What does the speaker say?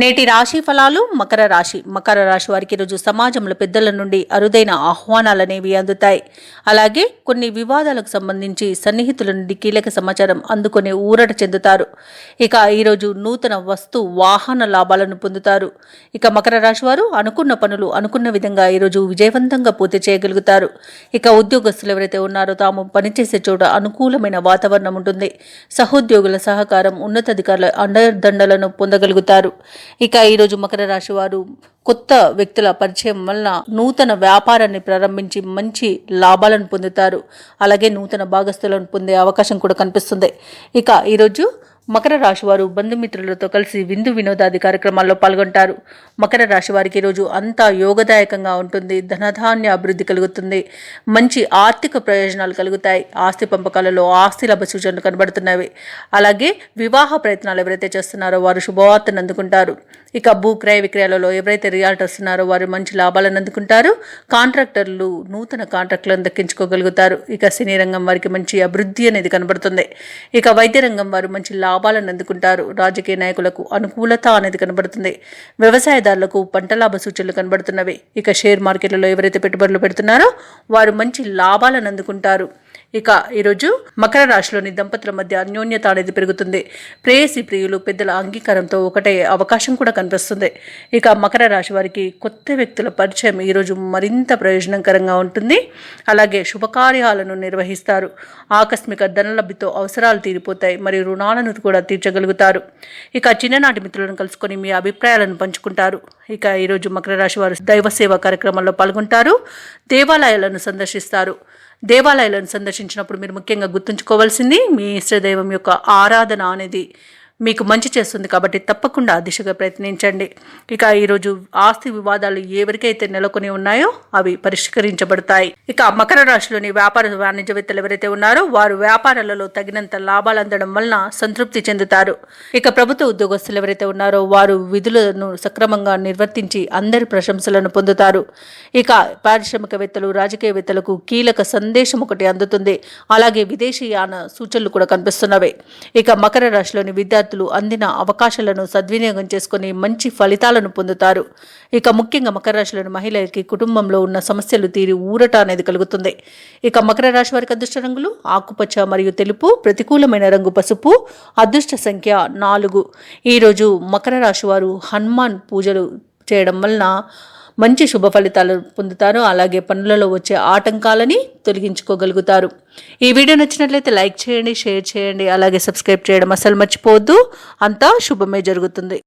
నేటి రాశి ఫలాలు మకర రాశి. మకర రాశి వారికి ఈరోజు సమాజంలో పెద్దల నుండి అరుదైన ఆహ్వానాలనేవి అందుతాయి. అలాగే కొన్ని వివాదాలకు సంబంధించి సన్నిహితుల నుండి కీలక సమాచారం అందుకొని ఊరట చెందుతారు. ఇక ఈరోజు నూతన వస్తు వాహన లాభాలను పొందుతారు. ఇక మకర రాశి వారు అనుకున్న పనులు అనుకున్న విధంగా ఈరోజు విజయవంతంగా పూర్తి చేయగలుగుతారు. ఇక ఉద్యోగస్తులు ఎవరైతే ఉన్నారో తాము పనిచేసే చోట అనుకూలమైన వాతావరణం ఉంటుంది. సహోద్యోగుల సహకారం ఉన్నతాధికారుల అండదండలను పొందగలుగుతారు. ఇక ఈరోజు మకర రాశి వారు కొత్త వ్యక్తుల పరిచయం వలన నూతన వ్యాపారాన్ని ప్రారంభించి మంచి లాభాలను పొందుతారు. అలాగే నూతన భాగస్థులను పొందే అవకాశం కూడా కనిపిస్తుంది. ఇక ఈరోజు మకర రాశి వారు బంధుమిత్రులతో కలిసి విందు వినోదాది కార్యక్రమాల్లో పాల్గొంటారు. మకర రాశి వారికి రోజు అంతా యోగదాయకంగా ఉంటుంది. ధనధాన్య అభివృద్ధి కలుగుతుంది. మంచి ఆర్థిక ప్రయోజనాలు కలుగుతాయి. ఆస్తి పంపకాలలో ఆస్తి లభ సూచనలు కనబడుతున్నవి. అలాగే వివాహ ప్రయత్నాలు ఎవరైతే చేస్తున్నారో వారు శుభవార్తను అందుకుంటారు. ఇక భూ క్రయ విక్రయాలలో ఎవరైతే రియాల్టర్స్ ఉన్నారో వారు మంచి లాభాలను అందుకుంటారు. కాంట్రాక్టర్లు నూతన కాంట్రాక్టులను దక్కించుకోగలుగుతారు. ఇక సినీ రంగం వారికి మంచి అభివృద్ధి అనేది కనబడుతుంది. ఇక వైద్య రంగం వారు మంచి లాభాలను అందుకుంటారు. రాజకీయ నాయకులకు అనుకూలత అనేది కనబడుతుంది. వ్యవసాయదారులకు పంట లాభ సూచనలు కనబడుతున్నవి. ఇక షేర్ మార్కెట్లలో ఎవరైతే పెట్టుబడులు పెడుతున్నారో వారు మంచి లాభాలను అందుకుంటారు. ఇక ఈరోజు మకర రాశిలోని దంపతుల మధ్య అన్యోన్యత అనేది పెరుగుతుంది. ప్రేయసి ప్రియులు పెద్దల అంగీకారంతో ఒకటే అవకాశం కూడా కనిపిస్తుంది. ఇక మకర రాశి వారికి కొత్త వ్యక్తుల పరిచయం ఈరోజు మరింత ప్రయోజనకరంగా ఉంటుంది. అలాగే శుభకార్యాలను నిర్వహిస్తారు. ఆకస్మిక ధనలబ్ధితో అవసరాలు తీరిపోతాయి. మరియు రుణాలను కూడా తీర్చగలుగుతారు. ఇక చిన్ననాటి మిత్రులను కలుసుకొని మీ అభిప్రాయాలను పంచుకుంటారు. ఇక ఈరోజు మకర రాశి వారు దైవ సేవ కార్యక్రమాల్లో పాల్గొంటారు. దేవాలయాలను సందర్శిస్తారు. దేవాలయాలను సందర్శించినప్పుడు మీరు ముఖ్యంగా గుర్తుంచుకోవాల్సింది మీ ఇష్టదైవం యొక్క ఆరాధన అనేది మీకు మంచి చేస్తుంది కాబట్టి తప్పకుండా ఆ దిశగా ప్రయత్నించండి. ఇక ఈరోజు ఆస్తి వివాదాలు ఎవరికైతే నెలకొని ఉన్నాయో అవి పరిష్కరించబడతాయి. ఇక మకర రాశిలోని వ్యాపార వాణిజ్యవేత్తలు ఎవరైతే ఉన్నారో వారు వ్యాపారాలలో తగినంత లాభాలు అందడం వలన సంతృప్తి చెందుతారు. ఇక ప్రభుత్వ ఉద్యోగస్తులు ఎవరైతే ఉన్నారో వారు విధులను సక్రమంగా నిర్వర్తించి అందరి ప్రశంసలను పొందుతారు. ఇక పారిశ్రామికవేత్తలు రాజకీయవేత్తలకు కీలక సందేశం ఒకటి అందుతుంది. అలాగే విదేశీయాన సూచనలు కూడా కనిపిస్తున్నవి. ఇక మకర రాశిలోని విద్యార్థులు అందిన అవకాశాలను సద్వినియోగం చేసుకుని మంచి ఫలితాలను పొందుతారు. ఇక ముఖ్యంగా మకర రాశిలోని మహిళలకి కుటుంబంలో ఉన్న సమస్యలు తీరి ఊరట అనేది కలుగుతుంది. ఇక మకర రాశి వారికి అదృష్ట రంగులు ఆకుపచ్చ మరియు తెలుపు ప్రతికూలమైన రంగు పసుపు అదృష్ట సంఖ్య నాలుగు. ఈరోజు మకర రాశి వారు హనుమాన్ పూజలు చేయడం వలన మంచి శుభ ఫలితాలు పొందుతారు. అలాగే పనులలో వచ్చే ఆటంకాలని తొలగించుకోగలుగుతారు. ఈ వీడియో నచ్చినట్లయితే లైక్ చేయండి షేర్ చేయండి. అలాగే సబ్స్క్రైబ్ చేయడం అసలు మర్చిపోవద్దు. అంతా శుభమే జరుగుతుంది.